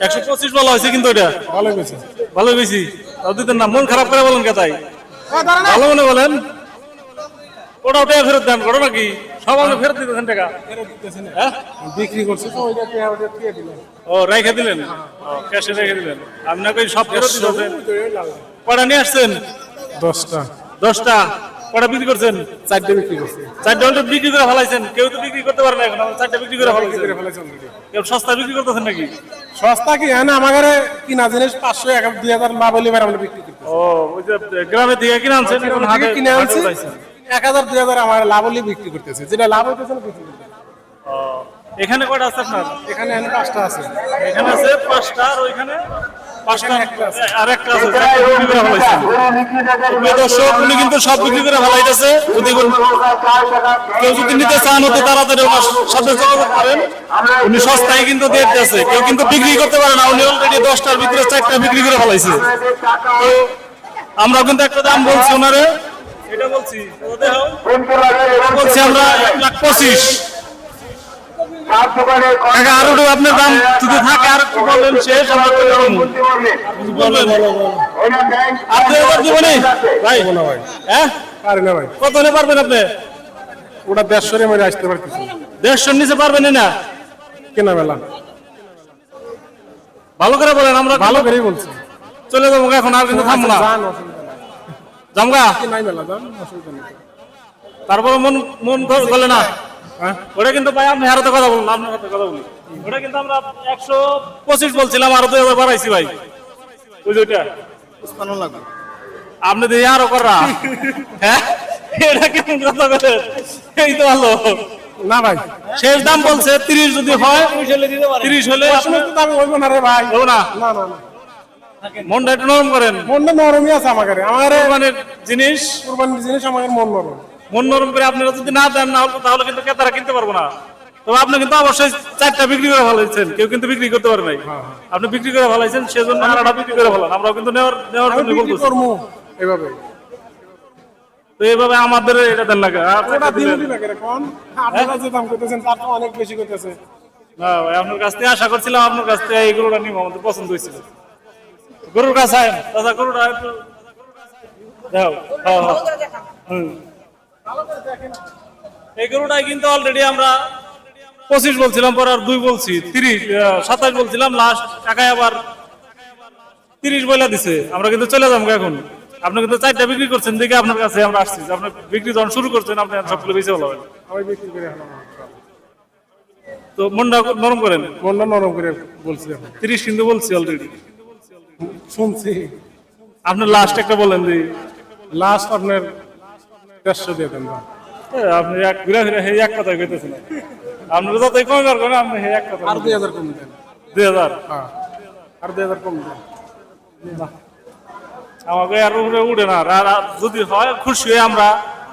একশো পঁচিশ বলা হয়েছে কিন্তু এটা। ভালো গেছে ভালো বেশি তাও দিতেন না মন খারাপ করে বলেন কে তাই? ভালো মনে বলেন। ওটা ওটা ফেরত দেন। ওটা নাকি সব আপনি ফেরত দিতেছেন টাকা? হ্যাঁ? বিক্রি করছে তো ওইটা ও রেখে দিলেন? ক্যাশে রেখে দিলেন। আপনাকে সব ফেরত দিতেছেন। কটা নিয়ে আসছেন? দশটা। দশটা? কটা বিক্রি করছেন? চারটে বিক্রি করছে। চারটা হলটা বিক্রি করে ফেলাইছেন। কেউ তো বিক্রি করতে পারে না এখন আমরা চারটা বিক্রি করে ফেলাইছেন। কেউ সস্তা বিক্রি করতেছেন নাকি? সস্তা কি? হ্যাঁ না আমার কিনা জিনিস পাঁচশো এক দুই হাজার না বলে এবার আমরা বিক্রি ও ওই যে গ্রামে থেকে কিনে আনছেন এখন হাটে কিনে আনছি। এক হাজার দুই হাজার আমার লাভ হলে বিক্রি করতেছে। যেটা লাভ হইতেছে না বিক্রি করতেছে। এখানে কয়টা আছে আপনার? এখানে এখানে পাঁচটা আছে। এখানে আছে পাঁচটা আর ওইখানে দর্শক উনি কিন্তু সব বিক্রি করে ফেলাইতেছে। যদি কেউ যদি নিতে চান অতি তাড়াতাড়ি ওনার সাথে যোগাযোগ করেন। উনি সস্তায় কিন্তু কেউ বিক্রি করতে পারে না। উনি অলরেডি দশটার ভিতরে চারটা বিক্রি করে ফেলাইছে। তো আমরা কিন্তু একটা দাম বলছি ওনারে। এটা বলছি। বলছি আমরা এক লাখ পঁচিশ। টাকা আরও আপনার দাম যদি থাকে আর একটু বলেন শেষ আমরা তো করব। বলেন আর দুই ভাই হ্যাঁ? পারে না ভাই কত হলে পারবেন আপনি? ওটা দেড়শো রে আসতে পারতেছি দেড়শোর নিচে পারবেন না? কেনা বেলা ভালো করে বলেন আমরা ভালো করেই বলছি। চলে যাব এখন আর কিন্তু থামবো না। জামগা তারপরে মন মন বলে না? ওটা কিন্তু ভাই আপনি হারাতে কথা বলুন আপনার হাতে কথা বলি ওটা কিন্তু আমরা একশো পঁচিশ বলছিলাম আরও দুই হাজার বাড়াইছি ভাই। ওই যে ওইটা আপনি দিয়ে আরও করা। হ্যাঁ? এটা কেমন কথা বলেন? এই তো ভালো। না ভাই। শেষ দাম বলছে তিরিশ যদি হয় তিরিশ হলে আসলে তো দামি হইব না রে ভাই। না? না না না। মনটা একটু নরম করেন। মনটা নরমই আছে আমার ঘরে আমার কোরবানির জিনিস কুরবানির জিনিস আমার মন নরম। মন নরম করে আপনারা যদি না দেন না হলে তাহলে কিন্তু ক্রেতারা কিনতে পারব না। তবে আপনি কিন্তু অবশ্যই চারটা বিক্রি করে ফেলাইছেন কেউ কিন্তু বিক্রি করতে পারে নাই। আপনি বিক্রি করে ফেলাইছেন সেজন্য আরটা বিক্রি করে ফেলান। আমরাও কিন্তু নেওয়ার নেওয়ার জন্য বলতেছি। এভাবে তো এইভাবে আমাদের এটা দেন না আপনি ওটা দিন। দিন আগে কোন আপনারা যে দাম করতেছেন তার তো অনেক বেশি করতেছে। না ভাই আপনার কাছ থেকে আশা করছিলাম আপনার কাছ থেকে এই গরুটা নিব আমাদের পছন্দ হয়েছিল। গরুর কাছে দাদা গরুটা একটু দেখো হ্যাঁ হ্যাঁ। হুম। এই গরুটাই কিন্তু অলরেডি আমরা পঁচিশ বলছিলাম পর আর দুই বলছি তিরিশ সাতাশ বলছিলাম লাস্ট টাকায় আবার তিরিশ বইলা দিছে। আমরা কিন্তু চলে যাব এখন। আপনি কিন্তু চারটা বিক্রি করছেন দেখে আপনার কাছে আমরা আসছি। আপনি বিক্রি যখন শুরু করছেন আপনি সবগুলো বেশি ভালো হবে বিক্রি করে হলাম তো মনটা নরম করেন। মনটা নরম করে বলছি তিরিশ কিন্তু বলছি অলরেডি শুনছি। আপনার লাস্ট একটা বলেন যে লাস্ট আপনার দেড়শো দিয়ে দেন আপনি এক ঘুরে সেই এক কথা কইতেছেন। আপনার যতই কম করেন আপনি সেই এক কথা আর দুই হাজার কম দেন। দুই হাজার? হ্যাঁ। আর দুই হাজার কম দেন। আমাকে আর উপরে উঠে না। যদি হয় খুশি হয়ে আমরা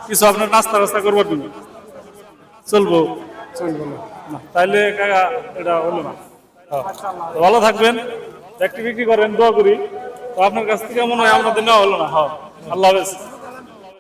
কিছু আপনার নাস্তা রাস্তা করব তুমি চলবো। চলবে না। না, তাইলে কাকা এটা হলো না। হ্যাঁ। ভালো থাকবেন একটি বিক্রি করেন দোয়া করি। তো আপনার কাছ থেকে মনে হয় আমাদের নেওয়া হলো না। হ্যাঁ। আল্লাহ হাফেজ।